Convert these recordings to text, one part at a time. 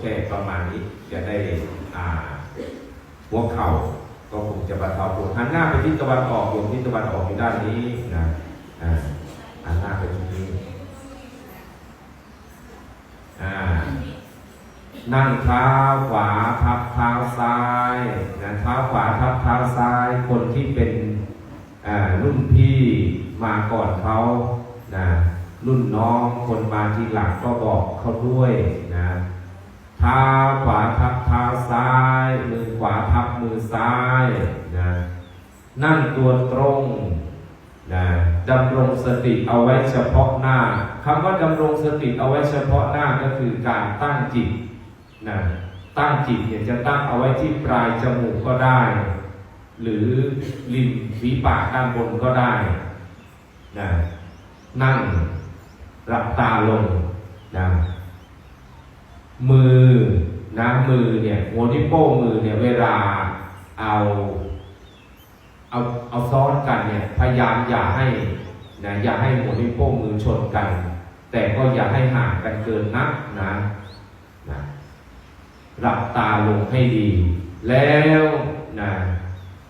แค่ประมาณนี้จะได้อ่าหัวเข่าก็คงจะบรรเทาปวดหันหน้าไปทิศตะวันออกดวงทิศตะวันออกอยู่ด้านนี้นะอันหน้าไปที่นี้นั่งเท้าขวาทับเท้าซ้ายนะเท้าขวาทับเท้าซ้าย คนที่เป็นรุ่นพี่มาก่อนเขานะรุ่นน้องคนมาทีหลังก็บอกเขาด้วย เท้าขวาทับเท้าซ้าย มือขวาทับมือซ้ายนะนั่งตัวตรงนะดำรงสติเอาไว้เฉพาะหน้าคำว่าดำรงสติเอาไว้เฉพาะหน้าก็คือการตั้งจิตนะตั้งจิตเนี่ยจะตั้งเอาไว้ที่ปลายจมูกก็ได้ หรือริมฝีปากด้านบนก็ได้นะนั่งหลับตาลงนะ มือนะมือเนี่ยหัวนิ้วโป้งมือเนี่ยเวลาเอาเอาเอาซ้อนกันเนี่ยพยายามอย่าให้นะอย่าให้หัวนิ้วโป้งมือชนกัน แต่ก็อย่าให้ห่างกันเกินนักนะนะหลับตาลงให้ดี แล้วนะ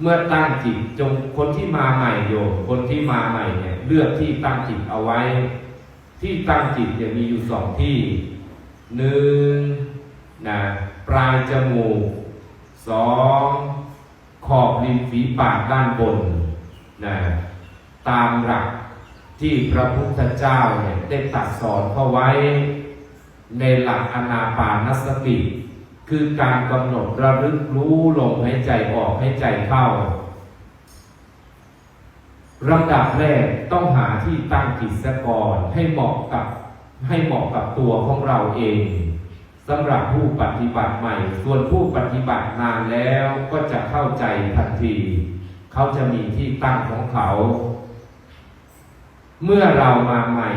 เมื่อตั้งจิตจงคนที่มาใหม่โยมคนที่มาใหม่เนี่ยเลือกที่ตั้งจิตเอาไว้ ที่ตั้งจิตจะมีอยู่สองที่ หนึ่งนะปลายจมูกสองขอบริมฝีปากด้านบนนะตามหลักที่พระพุทธเจ้าเนี่ยได้ตัดสอนเข้าไว้ในหลักอนาปานสติ คือการกำหนดระลึกรู้ลมหายใจออกให้ใจเข้าลำดับแรกต้องหาที่ตั้งจิตซะก่อนให้เหมาะกับ ให้เหมาะกับตัวของเราเองสำหรับผู้ปฏิบัติใหม่ ส่วนผู้ปฏิบัตินานแล้วก็จะเข้าใจทันที เขาจะมีที่ตั้งของเขา เมื่อเรามาใหม่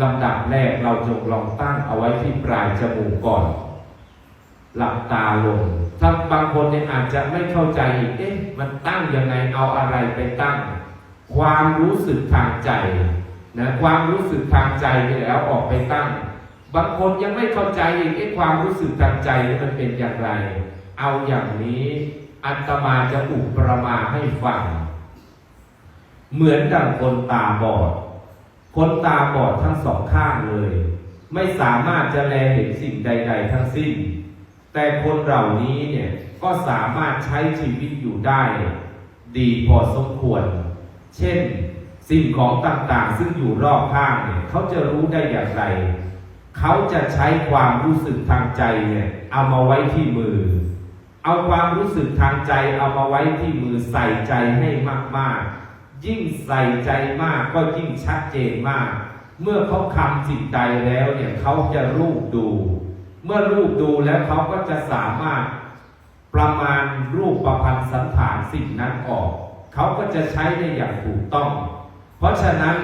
ลำดับแรกเราจงลองตั้งเอาไว้ที่ปลายจมูกก่อน หลับตาลง ถ้าบางคนเนี่ยอาจจะไม่เข้าใจอีก เอ๊ะ มันตั้งยังไง เอาอะไรไปตั้ง ความรู้สึกทางใจ นะความรู้สึกทางใจเนี่ยแล้วออกไปตั้ง บางคนยังไม่เข้าใจอีกเอ๊ะความรู้สึกทางใจมันเป็นอย่างไร เอาอย่างนี้อัตมาจะอุปประมาให้ฟัง เหมือนดังคนตาบอด คนตาบอดทั้งสองข้างเลย ไม่สามารถจะแลเห็นสิ่งใด ๆ ทั้งสิ้น แต่คนเหล่านี้เนี่ยก็สามารถใช้ชีวิตอยู่ได้ ดีพอสมควร เช่น สิ่งของต่างๆ ซึ่งอยู่รอบข้างเนี่ยเขาจะรู้ได้อย่างไร เขาจะใช้ความรู้สึกทางใจเนี่ยเอามาไว้ที่มือ เอาความรู้สึกทางใจเอามาไว้ที่มือใส่ใจให้มากๆ ยิ่งใส่ใจมากก็ยิ่งชัดเจนมาก เมื่อเขาคำสิ่งใดแล้วเนี่ยเขาจะรูปดู เมื่อรูปดูแล้วเขาก็จะสามารถประมาณรูปประพันธ์สันฐานสิ่งนั้นออก เขาก็จะใช้ได้อย่างถูกต้อง เพราะฉะนั้น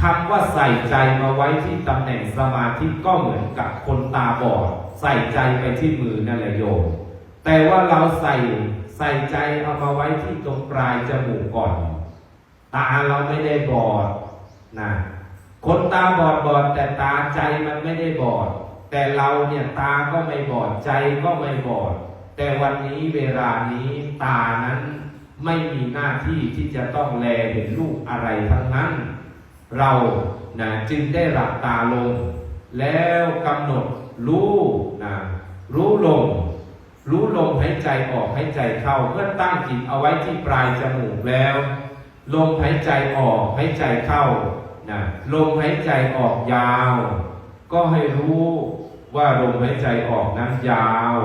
คำว่าใส่ใจมาไว้ที่ตำแหน่งสมาธิก็เหมือนกับคนตาบอด ใส่ใจไปที่มือนั่นแหละโยมแต่ว่าเราใส่ใส่ใจเอามาไว้ที่ตรงปลายจมูกก่อน ตาเราไม่ได้บอดนะคนตาบอดบอดแต่ตาใจมันไม่ได้บอด แต่เราเนี่ยตาก็ไม่บอดใจก็ไม่บอด แต่วันนี้เวลานี้ตานั้น ไม่มีหน้าที่ที่จะต้องแลเห็นรูปอะไรทั้งนั้น เรานะจึงได้หลับตาลง แล้วกำหนดรู้นะรู้ลมรู้ลมหายใจออกหายใจเข้าเมื่อตั้งจิตเอาไว้ที่ปลายจมูกแล้ว ลมหายใจออกหายใจเข้านะลมหายใจออกยาว ก็ให้รู้ว่าลมหายใจออกนั้นยาว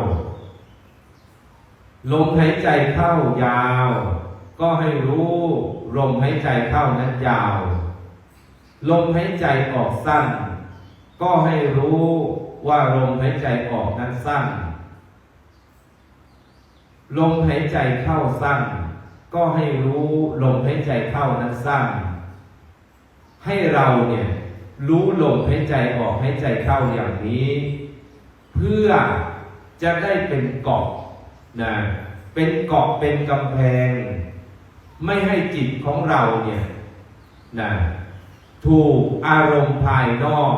ลมหายใจเข้ายาว ก็ให้รู้ลมหายใจเข้านั้นยาว ลมหายใจออกสั้น ก็ให้รู้ว่าลมหายใจออกนั้นสั้น ลมหายใจเข้าสั้น ก็ให้รู้ลมหายใจเข้านั้นสั้น ให้เราเนี่ยรู้ลมหายใจออกหายใจเข้าอย่างนี้ เพื่อจะได้เป็นเกาะ นะเป็นเกาะเป็นกำแพง ไม่ให้จิตของเราเนี่ยนะถูกอารมณ์ภายนอก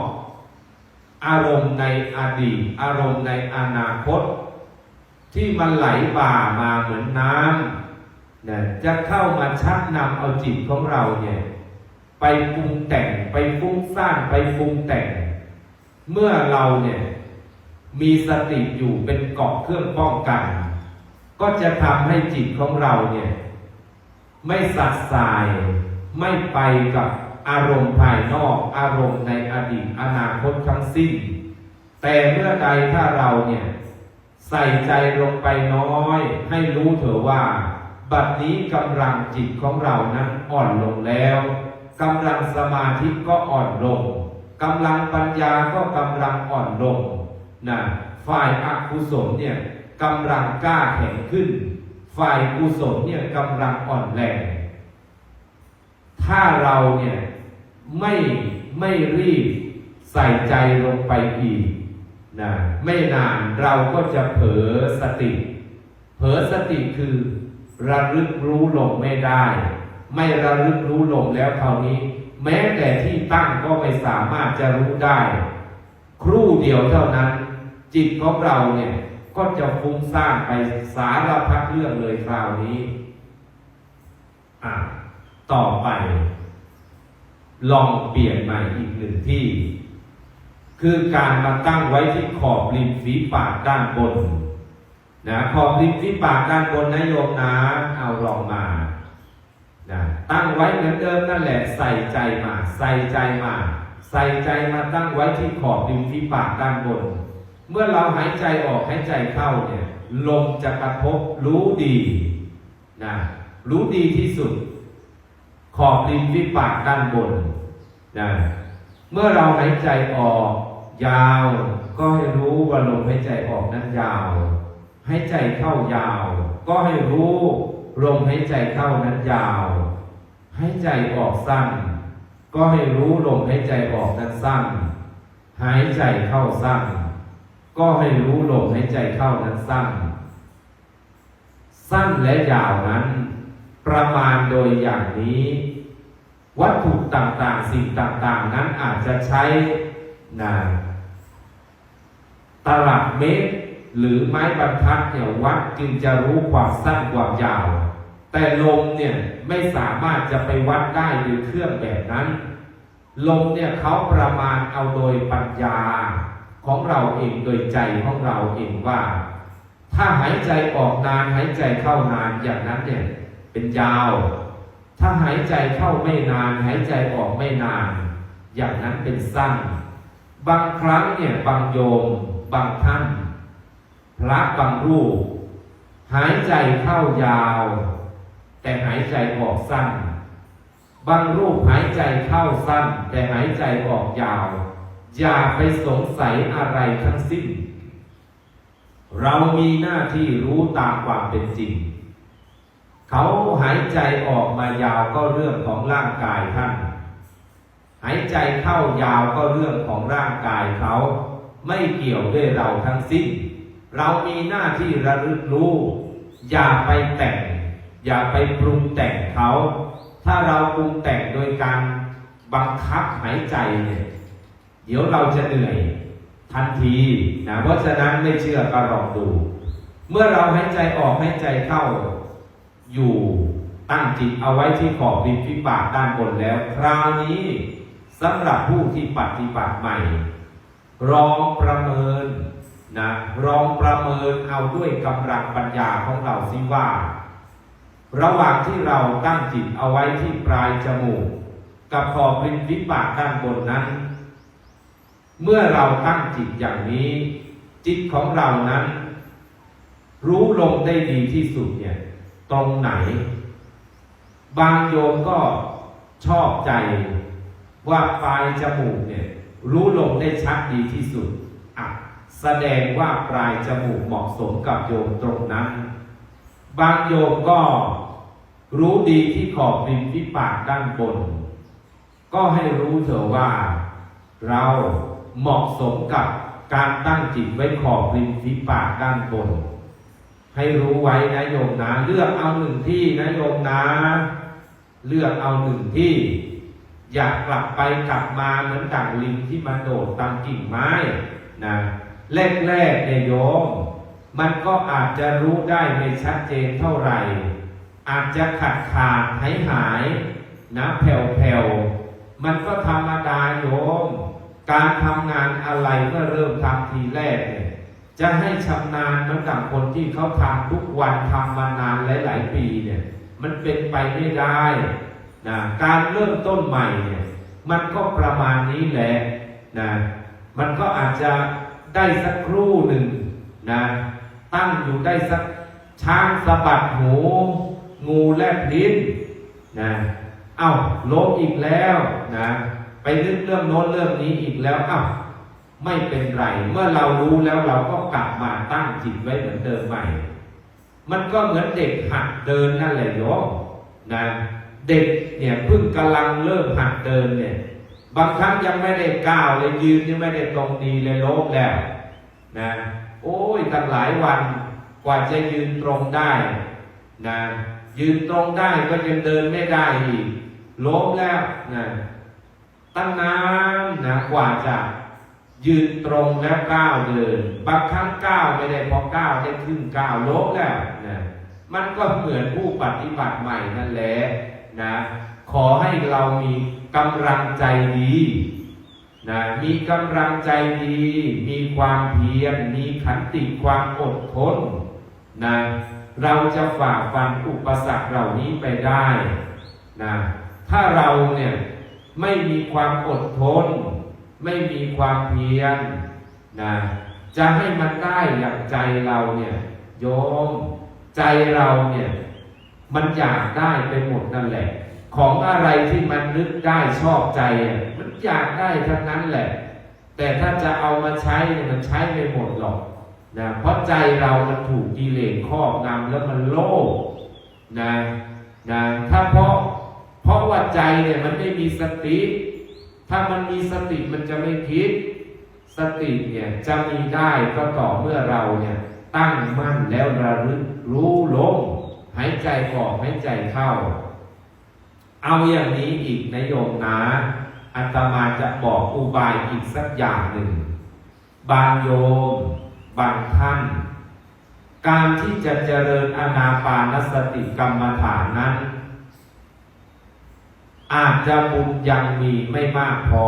อารมณ์ในอดีต อารมณ์ในอนาคต ที่มันไหลบ่ามาเหมือนน้ำนะจะเข้ามาชักนำเอาจิตของเราเนี่ยไปปรุงแต่งไปฟุ้งซ่านไปปรุงแต่ง เมื่อเราเนี่ยมีสติอยู่เป็นเกาะเครื่องป้องกัน ก็จะทำให้จิตของเราเนี่ย ไม่สัดสายไม่ไปกับอารมณ์ภายนอกอารมณ์ในอดีตอนาคตทั้งสิ้น แต่เมื่อใดถ้าเราเนี่ยใส่ใจลงไปน้อย ให้รู้เถอะว่า บัดนี้กำลังจิตของเรานั้นอ่อนลงแล้วกำลังสมาธิก็อ่อนลงกำลังปัญญาก็กำลังอ่อนลงนะฝ่ายอกุศลเนี่ย กำลังกล้าแข็งขึ้น ฝ่ายกุศลเนี่ยกำลังอ่อนแรง ถ้าเราเนี่ยไม่ไม่รีบใส่ใจลงไปอีกนะไม่นานเราก็จะเผลอสติ เผลอสติคือระลึกรู้ลงไม่ได้ ไม่ระลึกรู้ลงแล้วคราวนี้ แม้แต่ที่ตั้งก็ไม่สามารถจะรู้ได้ ครู่เดียวเท่านั้น จิตของเราเนี่ย ก็จะฟุ้งซ่านไปสารพัดเรื่องเลยคราวนี้ อะ ต่อไป ลองเปลี่ยนใหม่อีกหนึ่งที่ คือการมาตั้งไว้ที่ขอบริมฝีปากด้านบนนะขอบริมฝีปากด้านบนนะโยมนะ เอาลองมานะตั้งไว้เหมือนเดิมนั่นแหละใส่ใจมา ใส่ใจมา ใส่ใจมาตั้งไว้ที่ขอบริมฝีปากด้านบน เมื่อเราหายใจออกหายใจเข้าเนี่ยลมจะกระทบรู้ดีนะรู้ดีที่สุด ขอบริมฝีปากด้านบนนะเมื่อเราหายใจออก ยาว ก็ให้รู้ว่าลมหายใจออกนั้นยาวหายใจเข้ายาว ก็ให้รู้ลมหายใจเข้านั้นยาวหายใจออกสั้น ก็ให้รู้ลมหายใจออกนั้นสั้นหายใจเข้าสั้น ก็ให้รู้ลมหายใจเข้านั้นสั้น สั้นและยาวนั้น ประมาณโดยอย่างนี้ วัตถุต่างๆ สิ่งต่างๆ นั้นอาจจะใช้นะตลับเมตร หรือไม้บรรทัดเนี่ยวัดจึงจะรู้ความสั้นความยาว แต่ลมเนี่ยไม่สามารถจะไปวัดได้ด้วยเครื่องแบบนั้น ลมเนี่ยเขาประมาณเอาโดยปัญญา ของเราเองโดยใจของเราเองว่า ถ้าหายใจออกนานหายใจเข้านานอย่างนั้นเนี่ยเป็นยาว ถ้าหายใจเข้าไม่นาน หายใจออกไม่นาน อย่างนั้นเป็นสั้น บางครั้งเนี่ยบางโยม บางท่าน พระบางรูป หายใจเข้ายาว แต่หายใจออกสั้น บางรูปหายใจเข้าสั้น แต่หายใจออกยาว อย่าไปสงสัยอะไรทั้งสิ้น เรามีหน้าที่รู้ตามความเป็นจริง เขาหายใจออกมายาวก็เรื่องของร่างกายท่าน หายใจเข้ายาวก็เรื่องของร่างกายเขา ไม่เกี่ยวด้วยเราทั้งสิ้น เรามีหน้าที่ระลึกรู้ อย่าไปแต่ง อย่าไปปรุงแต่งเขา ถ้าเราปรุงแต่งโดยการบังคับหายใจเนี่ย เดี๋ยวเราจะเหนื่อยทันทีนะเพราะฉะนั้นไม่เชื่อก็ลองดู เมื่อเราหายใจออกหายใจเข้า อยู่ตั้งจิตเอาไว้ที่ขอบริมฝีปากด้านบนแล้ว คราวนี้สำหรับผู้ที่ปฏิบัติใหม่ลองประเมินนะลองประเมินเอาด้วยกำลังปัญญาของเราสิว่า ระหว่างที่เราตั้งจิตเอาไว้ที่ปลายจมูก กับขอบริมฝีปากด้านบนนั้น เมื่อเราตั้งจิตอย่างนี้ จิตของเรานั้น รู้ลงได้ดีที่สุดเนี่ยตรงไหน บางโยมก็ชอบใจว่าปลายจมูกเนี่ยรู้ลงได้ชัดดีที่สุดอะแสดงว่าปลายจมูกเหมาะสมกับโยมตรงนั้น บางโยมก็รู้ดีที่ขอบริมฝีปากด้านบน ก็ให้รู้เถอะว่าเรา เหมาะสมกับการตั้งจิตไว้ขอบริมฝีปากด้านบน ให้รู้ไว้นะโยมนะ เลือกเอาหนึ่งที่นะโยมนะ เลือกเอาหนึ่งที่ อยากกลับไปกลับมาเหมือนดั่งลิงที่มันโดดตามกิ่งไม้นะแรกๆเนี่ยโยม มันก็อาจจะรู้ได้ไม่ชัดเจนเท่าไหร่ อาจจะขาดขาดหายหายนะแผ่วๆมันก็ธรรมดาโยม การทำงานอะไรเมื่อเริ่มทำทีแรกเนี่ยจะให้ชำนาญเหมือนกับคนที่เขาทำทุกวันทำมานานหลาย ๆ ปีเนี่ยมันเป็นไปไม่ได้นะการเริ่มต้นใหม่เนี่ยมันก็ประมาณนี้แหละนะมันก็อาจจะได้สักครู่หนึ่งนะตั้งอยู่ได้สักช้างสะบัดหูงูแลบลิ้นนะเอ้าล้มอีกแล้วนะ ไปนึกเรื่องโน้นเรื่องนี้อีกแล้วอ้าไม่เป็นไร เมื่อเรารู้แล้วเราก็กลับมาตั้งจิตไว้เหมือนเดิมใหม่ มันก็เหมือนเด็กหัดเดินนั่นแหละโยมนะเด็กเนี่ยเพิ่งกำลังเริ่มหัดเดินเนี่ย บางครั้งยังไม่ได้ก้าวเลยยืนยังไม่ได้ตรงดีเลยล้มแล้วนะโอ้ยตั้งหลายวันกว่าจะยืนตรงได้นะยืนตรงได้ก็ยังเดินไม่ได้อีกล้มแล้วนะ ตั้งนานนะกว่าจะยืนตรงแล้วก้าวเดิน บางครั้งก้าวไม่ได้พอก้าวได้ครึ่งก้าวโลบแล้วนะมันก็เหมือนผู้ปฏิบัติใหม่นั่นแหละนะขอให้เรามีกำลังใจดีนะมีกำลังใจดี มีความเพียรมีขันติความอดทนนะเราจะฝ่าฟันอุปสรรคเหล่านี้ไปได้นะถ้าเราเนี่ย ไม่มีความอดทน ไม่มีความเพียรนะจะให้มันได้อย่างใจเราเนี่ยโยมใจเราเนี่ยมันอยากได้ไปหมดนั่นแหละ ของอะไรที่มันนึกได้ชอบใจอะมันอยากได้ทั้งนั้นแหละ แต่ถ้าจะเอามาใช้เนี่ยมันใช้ไม่หมดหรอกนะเพราะใจเรามันถูกกิเลสครอบงำแล้วมันโลภนะนะถ้าเพราะ เพราะว่าใจเนี่ยมันไม่มีสติ ถ้ามันมีสติมันจะไม่คิด สติเนี่ยจะมีได้ก็ต่อเมื่อเราเนี่ยตั้งมั่นแล้วระลึกรู้ลมหายใจออกหายใจเข้า เอาอย่างนี้อีกนโยมนะอาตมาจะบอกอุบายอีกสักอย่างหนึ่ง บางโยม บางท่าน การที่จะเจริญอานาปานสติกรรมฐานนั้น อาจจะบุญยังมีไม่มากพอ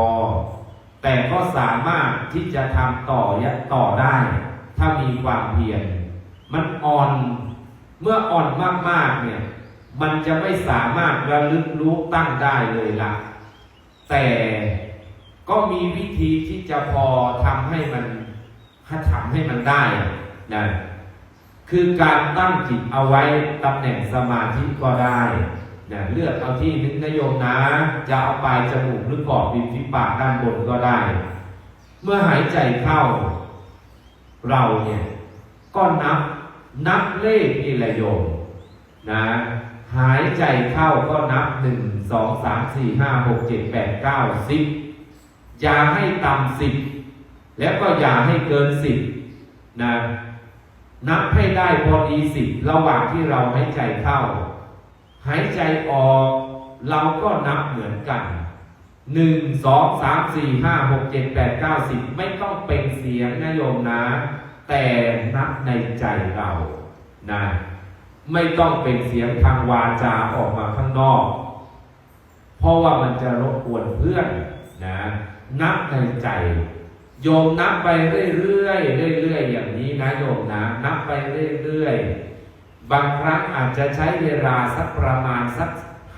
แต่ก็สามารถที่จะทำต่อยะต่อได้ ถ้ามีความเพียรมันอ่อนเมื่ออ่อนมากๆเนี่ย มันจะไม่สามารถระลึกรู้ตั้งได้เลยละแต่ก็มีวิธีที่จะพอทำให้มันถ้าทำให้มันได้นะคือการตั้งจิตเอาไว้ตำแหน่งสมาธิก็ได้ นะเลือกเอาที่นึกนโยมนะ จะเอาปลายจมูกหรือกรอบริมฝีปากด้านบนก็ได้ เมื่อหายใจเข้า เราเนี่ยก็นับนับเลขนี่แหละโยมนะหายใจเข้าก็นับหนึ่งสองสามสี่ห้าหกเจ็ดแปดเก้าสิบอย่าให้ต่ำสิบแล้วก็อย่าให้เกินสิบนะนับให้ได้พอดีสิบระหว่างที่เราหายใจเข้า หายใจออก เราก็นับเหมือนกันหนึ่งสองสามสี่ห้าหกเจ็ดแปดเก้าสิบไม่ต้องเป็นเสียงนะโยมนะ แต่นับในใจเรานะไม่ต้องเป็นเสียงทางวาจาออกมาข้างนอก เพราะว่ามันจะรบกวนเพื่อนนะนับในใจ โยมนับไปเรื่อยๆเรื่อยๆอย่างนี้นะโยมนะ นับไปเรื่อยๆ บางครั้งอาจจะใช้เวลาสักประมาณสัก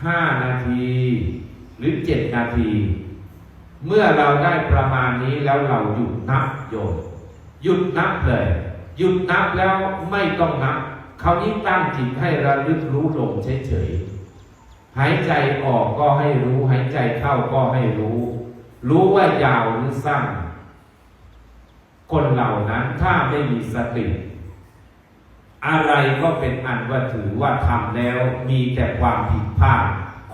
ห้านาทีหรือเจ็ดนาที เมื่อเราได้ประมาณนี้แล้วเราหยุดนับโยมหยุดนับเลย หยุดนับแล้วไม่ต้องนับคราวนี้ตั้งจิตให้ระลึกรู้ลมเฉยๆหายใจออกก็ให้รู้หายใจเข้าก็ให้รู้ รู้ว่ายาวหรือสั้นคนเหล่านั้นถ้าไม่มีสติ อะไรก็เป็นอันว่าถือว่าทำแล้วมีแต่ความผิดพลาด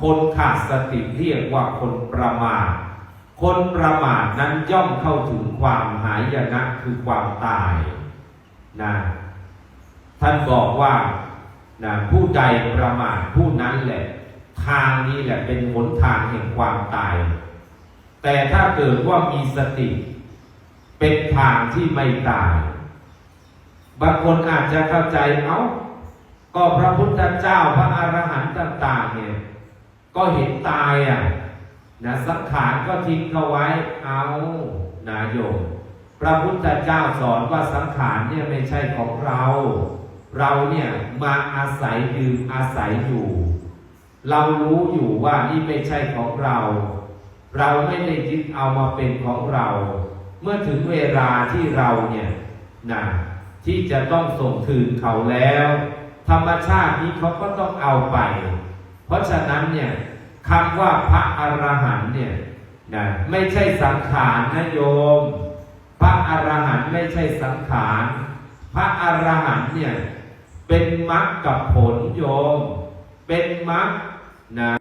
คนขาดสติเรียกว่าคนประมาท คนประมาทนั้นย่อมเข้าถึงความหายนะคือความตายนะท่านบอกว่านะผู้ใดประมาทผู้นั้นแหละ ทางนี้แหละเป็นหนทางแห่งความตาย แต่ถ้าเกิดว่ามีสติ เป็นทางที่ไม่ตาย บางคนอาจจะเข้าใจเอ้าก็พระพุทธเจ้าพระอรหันต์ต่างๆเนี่ยก็เห็นตายอะนะสังขารก็ทิ้งเขาไว้เอานาโยมพระพุทธเจ้าสอนว่าสังขารเนี่ยไม่ใช่ของเรา เราเนี่ยมาอาศัยดื่มอาศัยอยู่ เรารู้อยู่ว่านี่ไม่ใช่ของเรา เราไม่ได้ยึดเอามาเป็นของเรา เมื่อถึงเวลาที่เราเนี่ยนะ ที่จะต้องส่งคืนเขาแล้ว ธรรมชาตินี้เขาก็ต้องเอาไป เพราะฉะนั้นเนี่ยคำว่าพระอรหันเนี่ยนะไม่ใช่สังขารนะโยม พระอรหันไม่ใช่สังขารพระอรหันเนี่ยเป็นมรรคกับผลโยม เป็นมรรคนะ